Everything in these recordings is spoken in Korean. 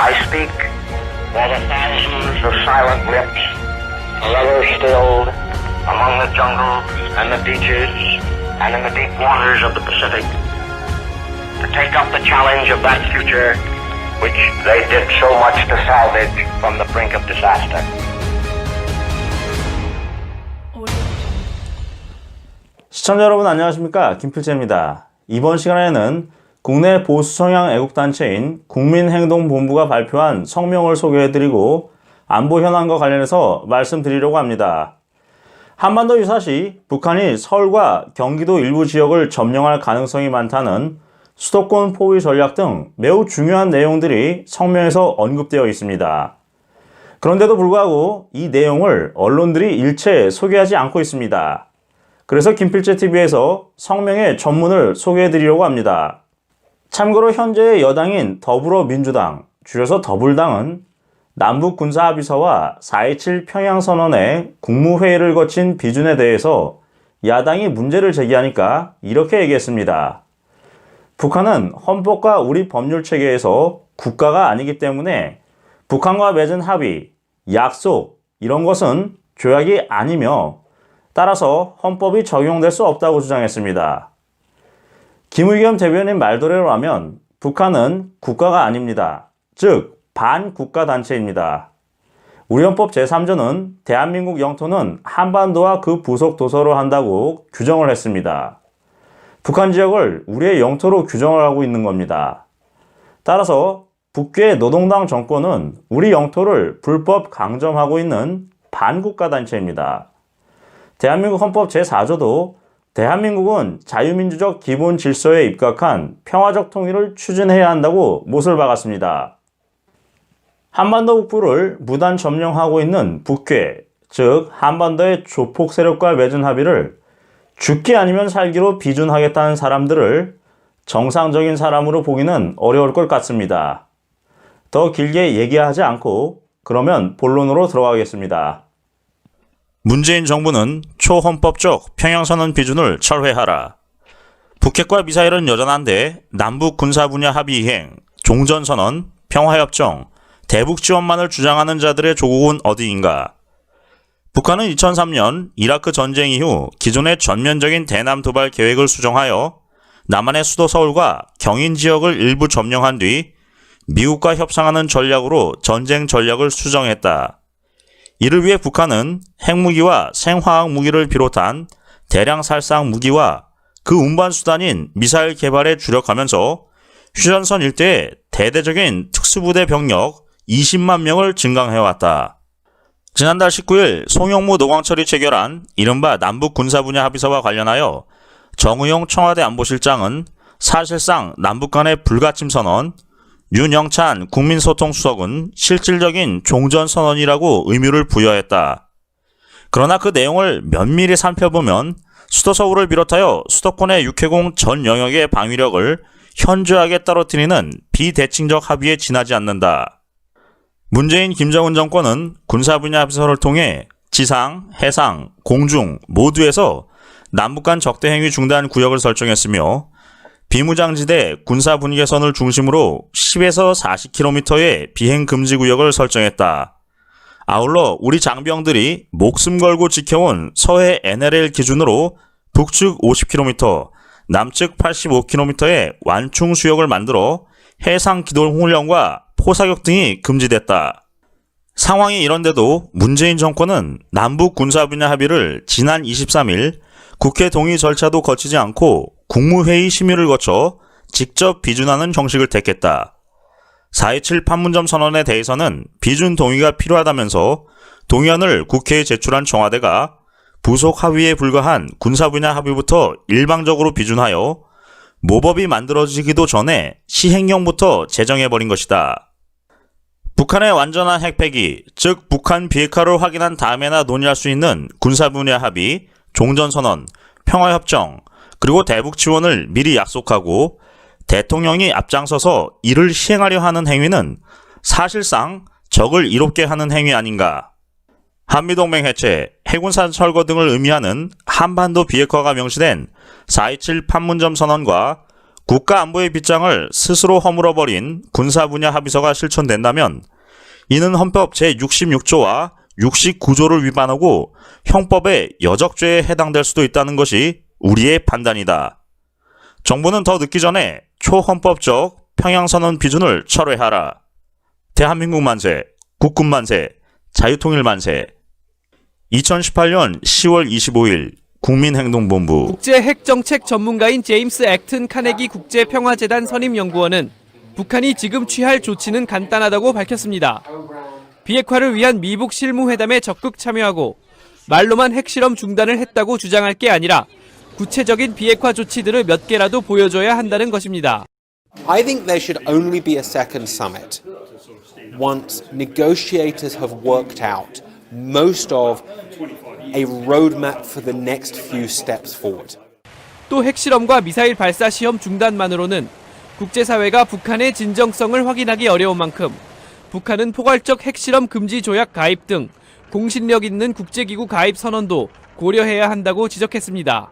I speak for the thousands of silent lips, forever stilled among the jungles and the beaches and in the deep waters of the Pacific, to take up the challenge of that future which they did so much to salvage from the brink of disaster. 시청자 여러분 안녕하십니까 김필재입니다. 이번 시간에는 국내 보수 성향 애국단체인 국민행동본부가 발표한 성명을 소개해드리고 안보 현안과 관련해서 말씀드리려고 합니다. 한반도 유사시 북한이 서울과 경기도 일부 지역을 점령할 가능성이 많다는 수도권 포위 전략 등 매우 중요한 내용들이 성명에서 언급되어 있습니다. 그런데도 불구하고 이 내용을 언론들이 일체 소개하지 않고 있습니다. 그래서 김필재 TV에서 성명의 전문을 소개해 드리려고 합니다. 참고로 현재의 여당인 더불어민주당, 줄여서 더불당은 남북 군사 합의서와 4.27 평양선언의 국무회의를 거친 비준에 대해서 야당이 문제를 제기하니까 이렇게 얘기했습니다. 북한은 헌법과 우리 법률 체계에서 국가가 아니기 때문에 북한과 맺은 합의, 약속, 이런 것은 조약이 아니며 따라서 헌법이 적용될 수 없다고 주장했습니다. 김의겸 대변인 말대로 하면 북한은 국가가 아닙니다. 즉, 반국가 단체입니다. 우리 헌법 제3조는 대한민국 영토는 한반도와 그 부속 도서로 한다고 규정을 했습니다. 북한 지역을 우리의 영토로 규정을 하고 있는 겁니다. 따라서 북괴 노동당 정권은 우리 영토를 불법 강점하고 있는 반국가 단체입니다. 대한민국 헌법 제4조도 대한민국은 자유민주적 기본 질서에 입각한 평화적 통일을 추진해야 한다고 못을 박았습니다. 한반도 북부를 무단 점령하고 있는 북괴, 즉 한반도의 조폭 세력과 맺은 합의를 죽기 아니면 살기로 비준하겠다는 사람들을 정상적인 사람으로 보기는 어려울 것 같습니다. 더 길게 얘기하지 않고 그러면 본론으로 들어가겠습니다. 문재인 정부는 초헌법적 평양선언 비준을 철회하라. 북핵과 미사일은 여전한데 남북 군사 분야 합의 이행, 종전선언, 평화협정, 대북 지원만을 주장하는 자들의 조국은 어디인가? 북한은 2003년 이라크 전쟁 이후 기존의 전면적인 대남 도발 계획을 수정하여 남한의 수도 서울과 경인 지역을 일부 점령한 뒤 미국과 협상하는 전략으로 전쟁 전략을 수정했다. 이를 위해 북한은 핵무기와 생화학 무기를 비롯한 대량 살상 무기와 그 운반 수단인 미사일 개발에 주력하면서 휴전선 일대에 대대적인 특수부대 병력 20만 명을 증강해왔다. 지난달 19일 송영무 노광철이 체결한 이른바 남북 군사 분야 합의서와 관련하여 정의용 청와대 안보실장은 사실상 남북 간의 불가침 선언, 윤영찬 국민소통수석은 실질적인 종전선언이라고 의미를 부여했다. 그러나 그 내용을 면밀히 살펴보면 수도 서울을 비롯하여 수도권의 육해공 전 영역의 방위력을 현저하게 떨어뜨리는 비대칭적 합의에 지나지 않는다. 문재인 김정은 정권은 군사 분야 합의서를 통해 지상, 해상, 공중 모두에서 남북 간 적대 행위 중단 구역을 설정했으며 비무장지대 군사 분계선을 중심으로 10에서 40km의 비행 금지 구역을 설정했다. 아울러 우리 장병들이 목숨 걸고 지켜온 서해 NLL 기준으로 북측 50km, 남측 85km의 완충 수역을 만들어 해상 기동 훈련과 포사격 등이 금지됐다. 상황이 이런데도 문재인 정권은 남북 군사 분야 합의를 지난 23일 국회 동의 절차도 거치지 않고 국무회의 심의를 거쳐 직접 비준하는 정식을 택했다. 4.27 판문점 선언에 대해서는 비준 동의가 필요하다면서 동의안을 국회에 제출한 청와대가 부속 합의에 불과한 군사 분야 합의부터 일방적으로 비준하여 모법이 만들어지기도 전에 시행령부터 제정해버린 것이다. 북한의 완전한 핵폐기, 즉 북한 비핵화를 확인한 다음에나 논의할 수 있는 군사 분야 합의, 종전선언, 평화협정, 그리고 대북 지원을 미리 약속하고 대통령이 앞장서서 이를 시행하려 하는 행위는 사실상 적을 이롭게 하는 행위 아닌가. 한미동맹 해체, 해군산 철거 등을 의미하는 한반도 비핵화가 명시된 4.27 판문점 선언과 국가 안보의 빗장을 스스로 허물어버린 군사 분야 합의서가 실천된다면 이는 헌법 제66조와 69조를 위반하고 형법의 여적죄에 해당될 수도 있다는 것이 우리의 판단이다. 정부는 더 늦기 전에 초헌법적 평양선언 비준을 철회하라. 대한민국 만세, 국군 만세, 자유통일 만세. 2018년 10월 25일 국민행동본부 국제 핵정책 전문가인 제임스 액튼 카네기 국제평화재단 선임연구원은 북한이 지금 취할 조치는 간단하다고 밝혔습니다. 비핵화를 위한 미북 실무회담에 적극 참여하고 말로만 핵실험 중단을 했다고 주장할 게 아니라 구체적인 비핵화 조치들을 몇 개라도 보여줘야 한다는 것입니다. I think there should only be a second summit once negotiators have worked out most of a roadmap for the next few steps forward. 또 핵실험과 미사일 발사 시험 중단만으로는 국제사회가 북한의 진정성을 확인하기 어려운 만큼 북한은 포괄적 핵실험 금지 조약 가입 등 공신력 있는 국제기구 가입 선언도 고려해야 한다고 지적했습니다.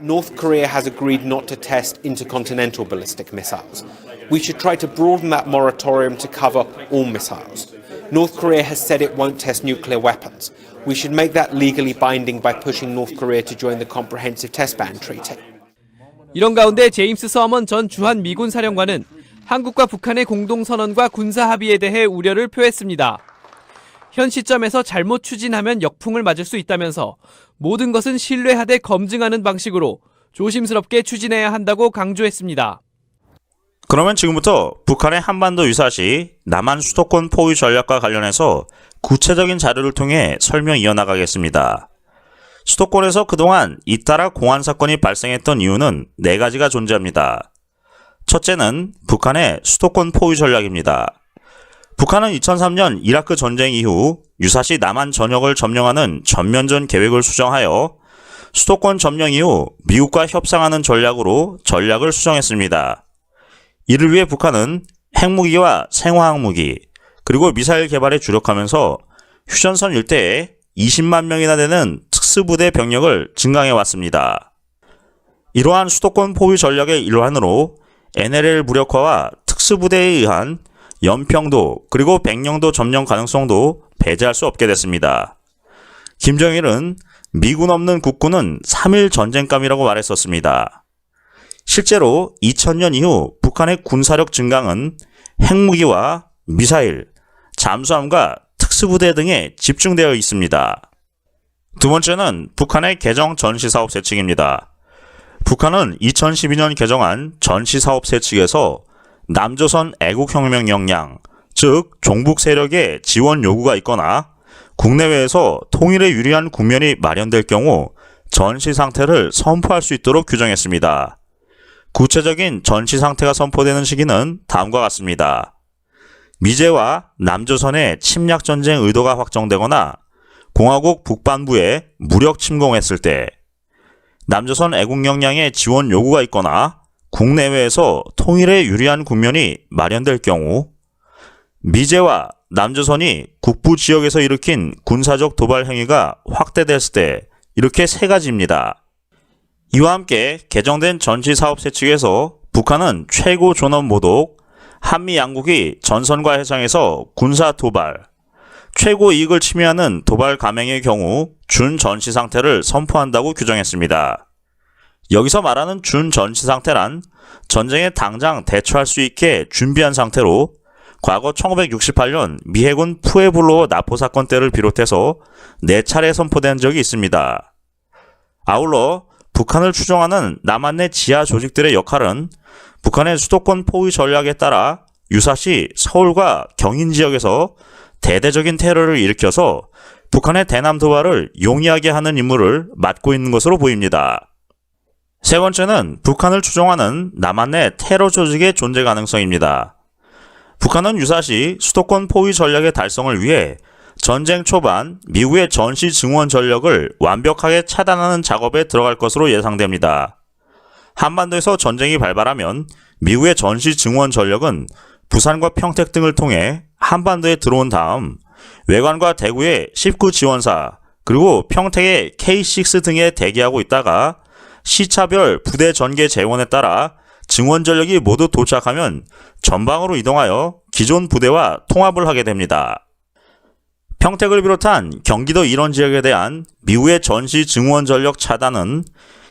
North Korea has agreed not to test intercontinental ballistic missiles. We should try to broaden that moratorium to cover all missiles. North Korea has said it won't test nuclear weapons. We should make that legally binding by pushing North Korea to join the Comprehensive Test Ban Treaty. 이런 가운데 제임스 서먼 전 주한 미군 사령관은 한국과 북한의 공동선언과 군사 합의에 대해 우려를 표했습니다. 현 시점에서 잘못 추진하면 역풍을 맞을 수 있다면서 모든 것은 신뢰하되 검증하는 방식으로 조심스럽게 추진해야 한다고 강조했습니다. 그러면 지금부터 북한의 한반도 유사시 남한 수도권 포위 전략과 관련해서 구체적인 자료를 통해 설명 이어나가겠습니다. 수도권에서 그동안 잇따라 공안 사건이 발생했던 이유는 네 가지가 존재합니다. 첫째는 북한의 수도권 포위 전략입니다. 북한은 2003년 이라크 전쟁 이후 유사시 남한 전역을 점령하는 전면전 계획을 수정하여 수도권 점령 이후 미국과 협상하는 전략으로 전략을 수정했습니다. 이를 위해 북한은 핵무기와 생화학무기 그리고 미사일 개발에 주력하면서 휴전선 일대에 20만 명이나 되는 특수부대 병력을 증강해 왔습니다. 이러한 수도권 포위 전략의 일환으로 NLL 무력화와 특수부대에 의한 연평도 그리고 백령도 점령 가능성도 배제할 수 없게 됐습니다. 김정일은 미군 없는 국군은 3일 전쟁감이라고 말했었습니다. 실제로 2000년 이후 북한의 군사력 증강은 핵무기와 미사일, 잠수함과 특수부대 등에 집중되어 있습니다. 두 번째는 북한의 개정 전시사업 세칙입니다. 북한은 2012년 개정한 전시사업 세칙에서 남조선 애국혁명 역량, 즉 종북 세력의 지원 요구가 있거나 국내외에서 통일에 유리한 국면이 마련될 경우 전시 상태를 선포할 수 있도록 규정했습니다. 구체적인 전시 상태가 선포되는 시기는 다음과 같습니다. 미제와 남조선의 침략 전쟁 의도가 확정되거나 공화국 북반부에 무력 침공했을 때, 남조선 애국 역량의 지원 요구가 있거나 국내외에서 통일에 유리한 국면이 마련될 경우, 미제와 남조선이 국부 지역에서 일으킨 군사적 도발 행위가 확대됐을 때 이렇게 세 가지입니다. 이와 함께 개정된 전시사업 세칙에서 북한은 최고 존엄 모독, 한미 양국이 전선과 해상에서 군사 도발, 최고 이익을 침해하는 도발 감행의 경우 준 전시 상태를 선포한다고 규정했습니다. 여기서 말하는 준 전시 상태란 전쟁에 당장 대처할 수 있게 준비한 상태로 과거 1968년 미해군 푸에블로 나포 사건 때를 비롯해서 4차례 선포된 적이 있습니다. 아울러 북한을 추종하는 남한 내 지하 조직들의 역할은 북한의 수도권 포위 전략에 따라 유사시 서울과 경인 지역에서 대대적인 테러를 일으켜서 북한의 대남 도발을 용이하게 하는 임무를 맡고 있는 것으로 보입니다. 세 번째는 북한을 추종하는 남한 내 테러 조직의 존재 가능성입니다. 북한은 유사시 수도권 포위 전략의 달성을 위해 전쟁 초반 미국의 전시 증원 전력을 완벽하게 차단하는 작업에 들어갈 것으로 예상됩니다. 한반도에서 전쟁이 발발하면 미국의 전시 증원 전력은 부산과 평택 등을 통해 한반도에 들어온 다음 외관과 대구의 19 지원사 그리고 평택의 K6 등에 대기하고 있다가 시차별 부대 전개 재원에 따라 증원 전력이 모두 도착하면 전방으로 이동하여 기존 부대와 통합을 하게 됩니다. 평택을 비롯한 경기도 이런 지역에 대한 미국의 전시 증원 전력 차단은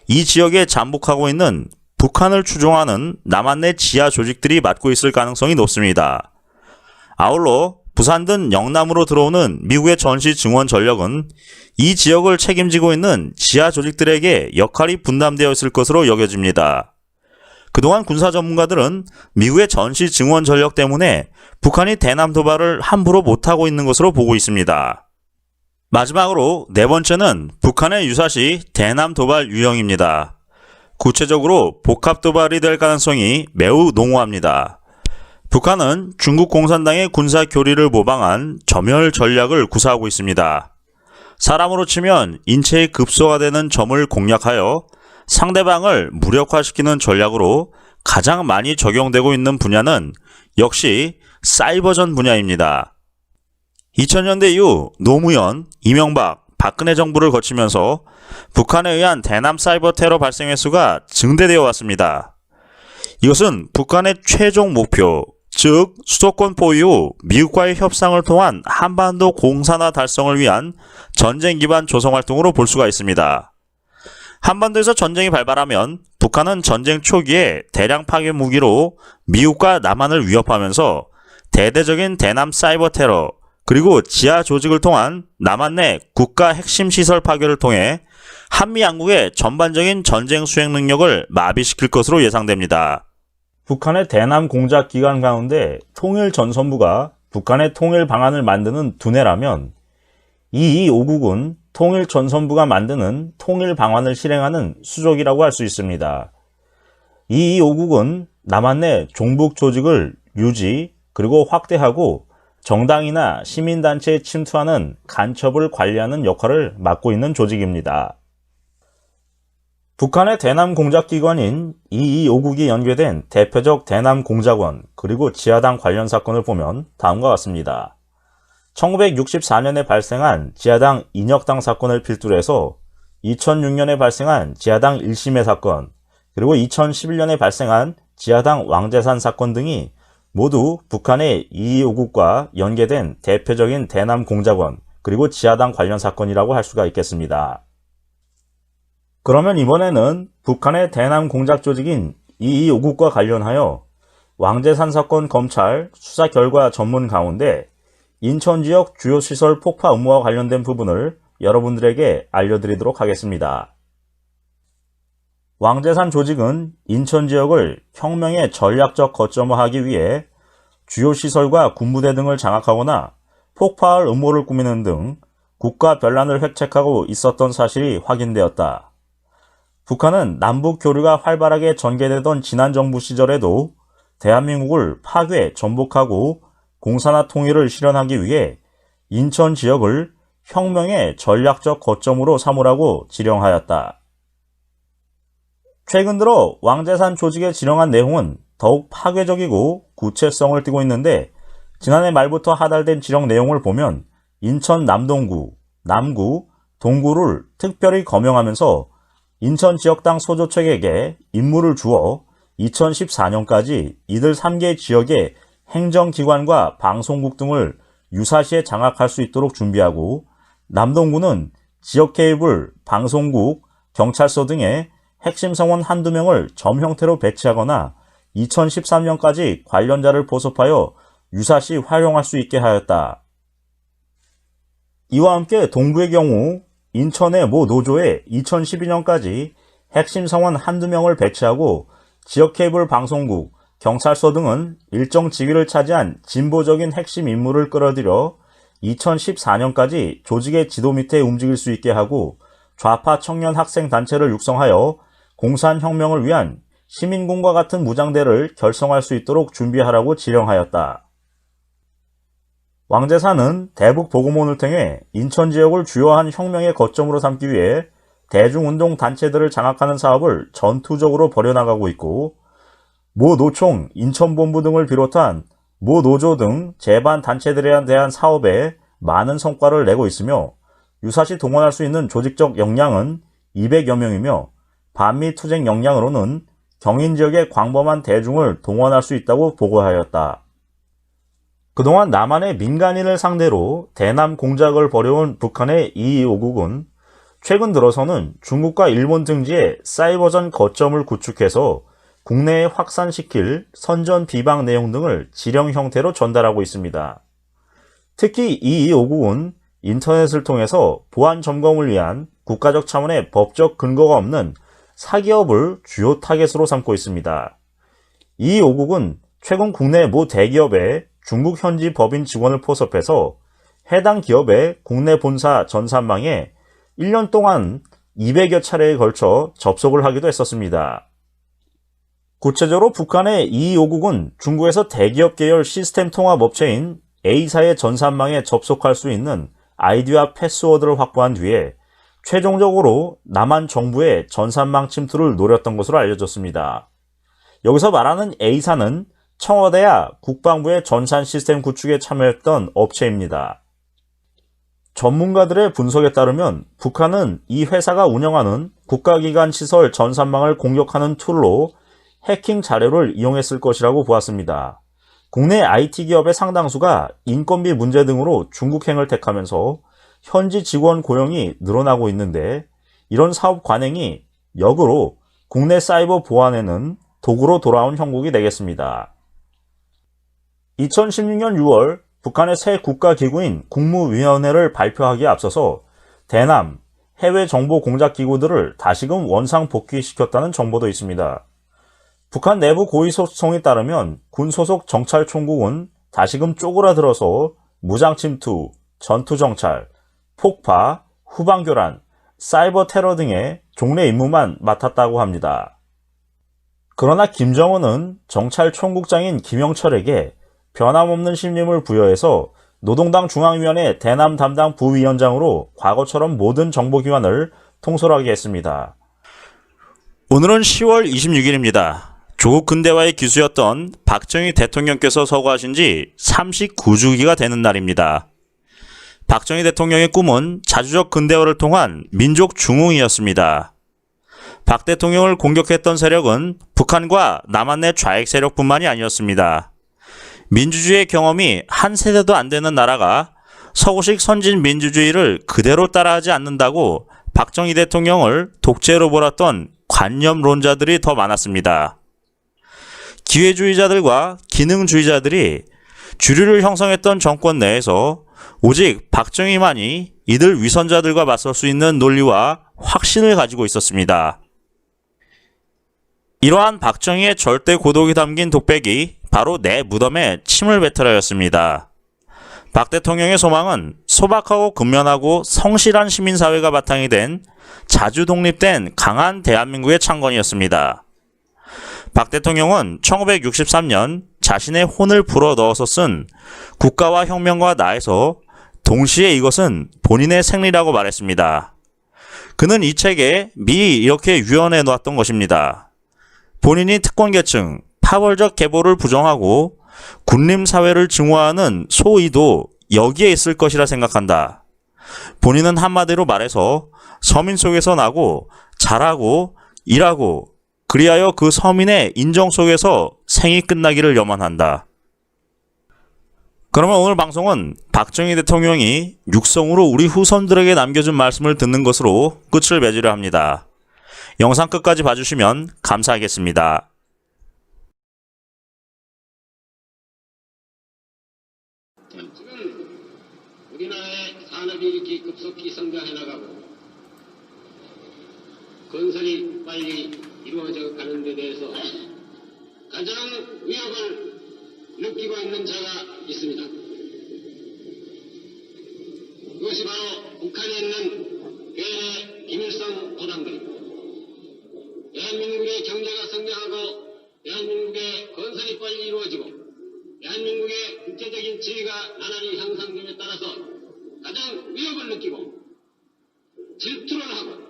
이 지역에 잠복하고 있는 북한을 추종하는 남한 내 지하 조직들이 맡고 있을 가능성이 높습니다. 아울러 부산 등 영남으로 들어오는 미국의 전시 증원 전력은 이 지역을 책임지고 있는 지하 조직들에게 역할이 분담되어 있을 것으로 여겨집니다. 그동안 군사 전문가들은 미국의 전시 증원 전력 때문에 북한이 대남 도발을 함부로 못하고 있는 것으로 보고 있습니다. 마지막으로 네 번째는 북한의 유사시 대남 도발 유형입니다. 구체적으로 복합 도발이 될 가능성이 매우 농후합니다. 북한은 중국 공산당의 군사 교리를 모방한 점열 전략을 구사하고 있습니다. 사람으로 치면 인체의 급소가 되는 점을 공략하여 상대방을 무력화시키는 전략으로 가장 많이 적용되고 있는 분야는 역시 사이버전 분야입니다. 2000년대 이후 노무현, 이명박, 박근혜 정부를 거치면서 북한에 의한 대남 사이버 테러 발생 횟수가 증대되어 왔습니다. 이것은 북한의 최종 목표, 즉 수도권 보유 후 미국과의 협상을 통한 한반도 공산화 달성을 위한 전쟁 기반 조성 활동으로 볼 수가 있습니다. 한반도에서 전쟁이 발발하면 북한은 전쟁 초기에 대량 파괴 무기로 미국과 남한을 위협하면서 대대적인 대남 사이버 테러 그리고 지하 조직을 통한 남한 내 국가 핵심 시설 파괴를 통해 한미 양국의 전반적인 전쟁 수행 능력을 마비시킬 것으로 예상됩니다. 북한의 대남 공작 기관 가운데 통일 전선부가 북한의 통일 방안을 만드는 두뇌라면 이 5국은 통일 전선부가 만드는 통일 방안을 실행하는 수족이라고 할 수 있습니다. 이 5국은 남한 내 종북 조직을 유지 그리고 확대하고 정당이나 시민단체에 침투하는 간첩을 관리하는 역할을 맡고 있는 조직입니다. 북한의 대남 공작기관인 이259이 연계된 대표적 대남 공작원 그리고 지하당 관련 사건을 보면 다음과 같습니다. 1964년에 발생한 지하당 인혁당 사건을 필두로 해서 2006년에 발생한 지하당 1심의 사건 그리고 2011년에 발생한 지하당 왕재산 사건 등이 모두 북한의 이5국과 연계된 대표적인 대남 공작원 그리고 지하당 관련 사건이라고 할 수가 있겠습니다. 그러면 이번에는 북한의 대남 공작 조직인 이5국과 관련하여 왕재산 사건 검찰 수사 결과 전문 가운데 인천 지역 주요 시설 폭파 업무와 관련된 부분을 여러분들에게 알려드리도록 하겠습니다. 왕재산 조직은 인천 지역을 혁명의 전략적 거점화하기 위해 주요 시설과 군부대 등을 장악하거나 폭파할 음모를 꾸미는 등 국가 변란을 획책하고 있었던 사실이 확인되었다. 북한은 남북 교류가 활발하게 전개되던 지난 정부 시절에도 대한민국을 파괴, 전복하고 공산화 통일을 실현하기 위해 인천 지역을 혁명의 전략적 거점으로 삼으라고 지령하였다. 최근 들어 왕재산 조직에 지령한 내용은 더욱 파괴적이고 구체성을 띠고 있는데 지난해 말부터 하달된 지령 내용을 보면 인천 남동구, 남구, 동구를 특별히 거명하면서 인천 지역당 소조책에게 임무를 주어 2014년까지 이들 3개 지역의 행정기관과 방송국 등을 유사시에 장악할 수 있도록 준비하고 남동구는 지역 케이블, 방송국, 경찰서 등의 핵심 성원 한두 명을 점 형태로 배치하거나 2013년까지 관련자를 보섭하여 유사시 활용할 수 있게 하였다. 이와 함께 동부의 경우 인천의 모 노조에 2012년까지 핵심 성원 한두 명을 배치하고 지역 케이블 방송국, 경찰서 등은 일정 지위를 차지한 진보적인 핵심 인물을 끌어들여 2014년까지 조직의 지도 밑에 움직일 수 있게 하고 좌파 청년 학생 단체를 육성하여 공산혁명을 위한 시민군과 같은 무장대를 결성할 수 있도록 준비하라고 지령하였다. 왕재산은 대북 보고문을 통해 인천 지역을 주요한 혁명의 거점으로 삼기 위해 대중운동 단체들을 장악하는 사업을 전투적으로 벌여나가고 있고 모 노총, 인천본부 등을 비롯한 모 노조 등 재반 단체들에 대한 사업에 많은 성과를 내고 있으며 유사시 동원할 수 있는 조직적 역량은 200여 명이며 반미 투쟁 역량으로는 경인 지역의 광범한 대중을 동원할 수 있다고 보고하였다. 그동안 남한의 민간인을 상대로 대남 공작을 벌여온 북한의 이5국은 최근 들어서는 중국과 일본 등지에 사이버전 거점을 구축해서 국내에 확산시킬 선전 비방 내용 등을 지령 형태로 전달하고 있습니다. 특히 이 5국은 인터넷을 통해서 보안 점검을 위한 국가적 차원의 법적 근거가 없는 사기업을 주요 타겟으로 삼고 있습니다. 이 5국은 최근 국내 모 대기업에 중국 현지 법인 직원을 포섭해서 해당 기업의 국내 본사 전산망에 1년 동안 200여 차례에 걸쳐 접속을 하기도 했었습니다. 구체적으로 북한의 이 5국은 중국에서 대기업 계열 시스템 통합 업체인 A사의 전산망에 접속할 수 있는 아이디와 패스워드를 확보한 뒤에 최종적으로 남한 정부의 전산망 침투를 노렸던 것으로 알려졌습니다. 여기서 말하는 A사는 청와대와 국방부의 전산 시스템 구축에 참여했던 업체입니다. 전문가들의 분석에 따르면 북한은 이 회사가 운영하는 국가기관 시설 전산망을 공격하는 툴로 해킹 자료를 이용했을 것이라고 보았습니다. 국내 IT 기업의 상당수가 인건비 문제 등으로 중국행을 택하면서 현지 직원 고용이 늘어나고 있는데 이런 사업 관행이 역으로 국내 사이버 보안에는 도구로 돌아온 형국이 되겠습니다. 2016년 6월 북한의 새 국가기구인 국무위원회를 발표하기에 앞서서 대남, 해외 정보 공작 기구들을 다시금 원상 복귀시켰다는 정보도 있습니다. 북한 내부 고위 소송에 따르면 군 소속 정찰총국은 다시금 쪼그라들어서 무장 침투, 전투 정찰, 폭파, 후방 교란, 사이버 테러 등의 종래 임무만 맡았다고 합니다. 그러나 김정은은 정찰총국장인 김영철에게 변함없는 신임을 부여해서 노동당 중앙위원회 대남 담당 부위원장으로 과거처럼 모든 정보기관을 통솔하게 했습니다. 오늘은 10월 26일입니다. 조국 근대화의 기수였던 박정희 대통령께서 서거하신 지 39주기가 되는 날입니다. 박정희 대통령의 꿈은 자주적 근대화를 통한 민족 중흥이었습니다. 박 대통령을 공격했던 세력은 북한과 남한 내 좌익 세력뿐만이 아니었습니다. 민주주의의 경험이 한 세대도 안 되는 나라가 서구식 선진 민주주의를 그대로 따라하지 않는다고 박정희 대통령을 독재로 몰았던 관념론자들이 더 많았습니다. 기회주의자들과 기능주의자들이 주류를 형성했던 정권 내에서 오직 박정희만이 이들 위선자들과 맞설 수 있는 논리와 확신을 가지고 있었습니다. 이러한 박정희의 절대 고독이 담긴 독백이 바로 내 무덤에 침을 뱉으라였습니다. 박 대통령의 소망은 소박하고 근면하고 성실한 시민사회가 바탕이 된 자주 독립된 강한 대한민국의 창건이었습니다. 박 대통령은 1963년 자신의 혼을 불어 넣어서 쓴 국가와 혁명과 나에서 동시에 이것은 본인의 생리라고 말했습니다. 그는 이 책에 미리 이렇게 유언해 놓았던 것입니다. 본인이 특권계층, 파벌적 계보를 부정하고 군림사회를 증오하는 소의도 여기에 있을 것이라 생각한다. 본인은 한마디로 말해서 서민 속에서 나고 자라고 일하고 그리하여 그 서민의 인정 속에서 생이 끝나기를 염원한다. 그러면 오늘 방송은 박정희 대통령이 육성으로 우리 후손들에게 남겨준 말씀을 듣는 것으로 끝을 맺으려 합니다. 영상 끝까지 봐주시면 감사하겠습니다. 지금 우리나라의 산업이 이렇게 급속히 성장해 나가고 건설이 빨리 이루어져 가는 데 대해서 가장 위협을 느끼고 있는 자가 있습니다. 그것이 바로 북한에 있는 괴뢰 김일성 도당들입니다. 대한민국의 경제가 성장하고 대한민국의 건설이 빨리 이루어지고 대한민국의 국제적인 지위가 나날이 향상됨에 따라서 가장 위협을 느끼고 질투를 하고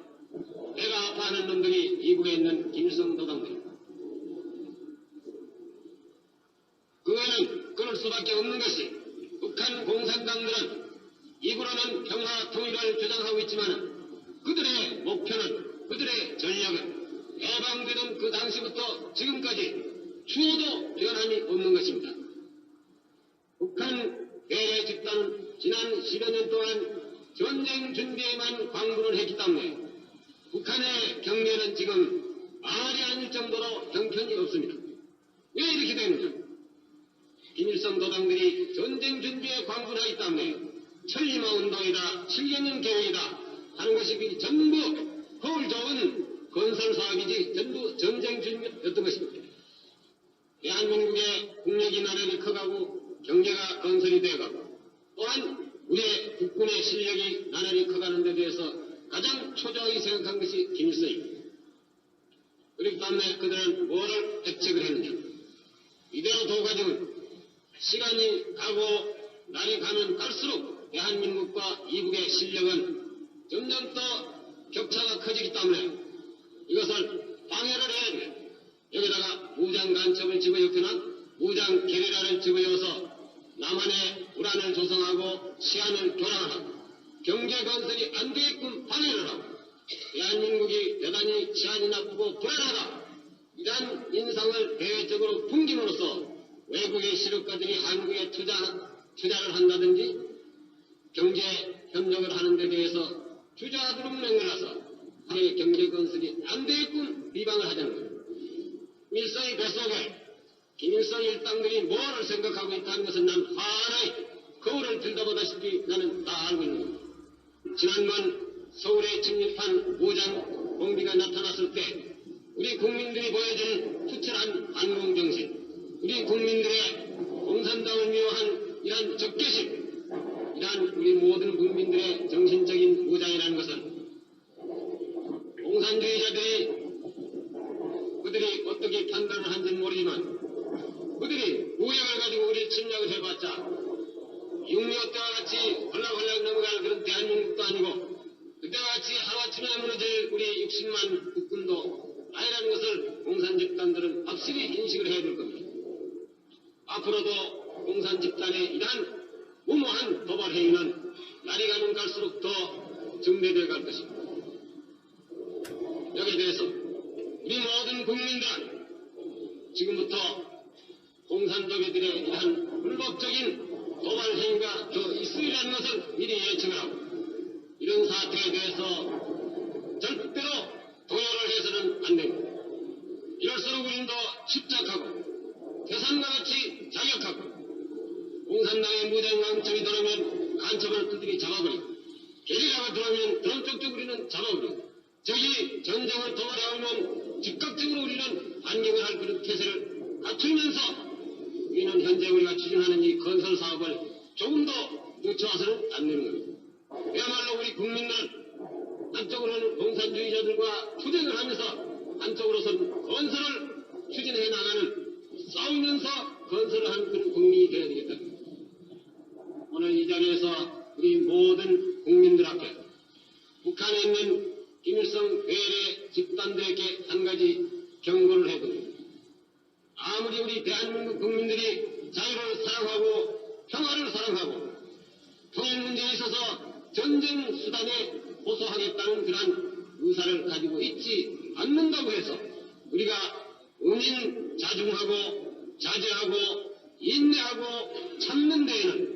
아파하는 놈들이 이북에 있는 김일성 도당들입니다. 그거는 그럴 수밖에 없는 것이 북한 공산당들은 입으로는 평화 통일을 주장하고 있지만 그들의 목표는 그들의 전략은 주장되던 그 당시부터 지금까지 추호도 변함이 없는 것입니다. 북한 대외 집단은 지난 10여 년 동안 전쟁 준비에만 광분을 했기 때문에 북한의 경례는 지금 말이 아닐 정도로 형편이 없습니다. 왜 이렇게 되느냐? 김일성 도당들이 전쟁 준비에 광분하기 때문에 천리마 운동이다, 7개년 계획이다 하는 것이 그 전부 허울 좋은 건설 사업이지 전부 전쟁 준비였던 것입니다. 대한민국의 국력이 나날이 커가고 경제가 건설이 되어가고 또한 우리의 국군의 실력이 나날이 커가는 데 대해서 가장 초조하게 생각한 것이 김일성입니다. 그렇기 때문에 그들은 뭐를 대책을 했느냐. 이대로 둬가지고 시간이 가고 날이 가면 갈수록 대한민국과 이북의 실력은 점점 더 격차가 커지기 때문에 이것을 방해를 해야 돼. 여기다가 무장 간첩을 집어넣거나 무장 게리라를 집어넣어서 남한의 불안을 조성하고 시안을 교란하고 경제 건설이 안 되게끔 방해를 하고 대한민국이 대단히 치안이 나쁘고 불안하다 이러한 인상을 대외적으로 풍김으로써 외국의 실업가들이 한국에 투자, 투자를 한다든지 경제 협력을 하는 데 대해서 주저하도록 명령해서 의 경제 건설이 안 되게끔 비방을 하자는 거예요. 일성의 뱃속에 김일성 일당들이 뭐를 생각하고 있다는 것은 난 환하게 거울을 들다보다시피 나는 다 알고 있는 겁니다. 지난번 서울에 침입한 무장 공비가 나타났을 때 우리 국민들이 보여준 투철한 반공정신, 우리 국민들의 공산당을 미워한 이러한 적개심, 이러한 우리 모든 국민들의 정신적인 무장이라는 것은 공산주의자들이 그들이 어떻게 판단을 한지는 모르지만 그들이 무역을 가지고 우리를 침략을 해봤자 6.25 때와 같이 헐락헐락 넘어갈 그런 대한민국도 아니고 그때와 같이 하루아침에 무너질 우리 60만 국군도 아니라는 것을 공산 집단들은 확실히 인식을 해야 될 겁니다. 앞으로도 공산 집단의 이러한 무모한 도발 행위는 날이 가면 갈수록 더 증대되어 갈 것입니다. 여기에 대해서 우리 모든 국민들은 지금부터 공산적이들의 이러한 불법적인 도발 행위가 더 있으리라는 것을 미리 예측을 하고 이런 사태에 대해서 절대로 동요를 해서는 안 됩니다. 더 집착하고 대산과 같이 자격하고 공산당의 무장 강점이 들어오면 간첩을 그들이 잡아버리고 게리라가 들어오면 그런 쪽쪽 우리는 잡아버리고 저기 전쟁을 도발해오면 즉각적으로 우리는 반격을 할 그런 태세를 갖추면서 우리는 현재 우리가 추진하는 이 건설 사업을 조금 더 늦춰와서는 안 되는 겁니다. 그야말로 우리 국민들 한쪽으로는 공산주의자들과 투쟁을 하면서 한쪽으로서는 건설을 추진해 나가는 싸우면서 건설을 하는 그런 국민이 되어야 되겠다. 오늘 이 자리에서 우리 모든 국민들 앞에 북한에 있는 김일성 외래 집단들에게 한 가지 경고를 해드립니다. 아무리 우리 대한민국 국민들이 자유를 사랑하고 평화를 사랑하고 통일 문제에 있어서 전쟁 수단에 호소하겠다는 그러한 의사를 가지고 있지 않는다고 해서 우리가 은인 자중하고 자제하고 인내하고 참는 데에는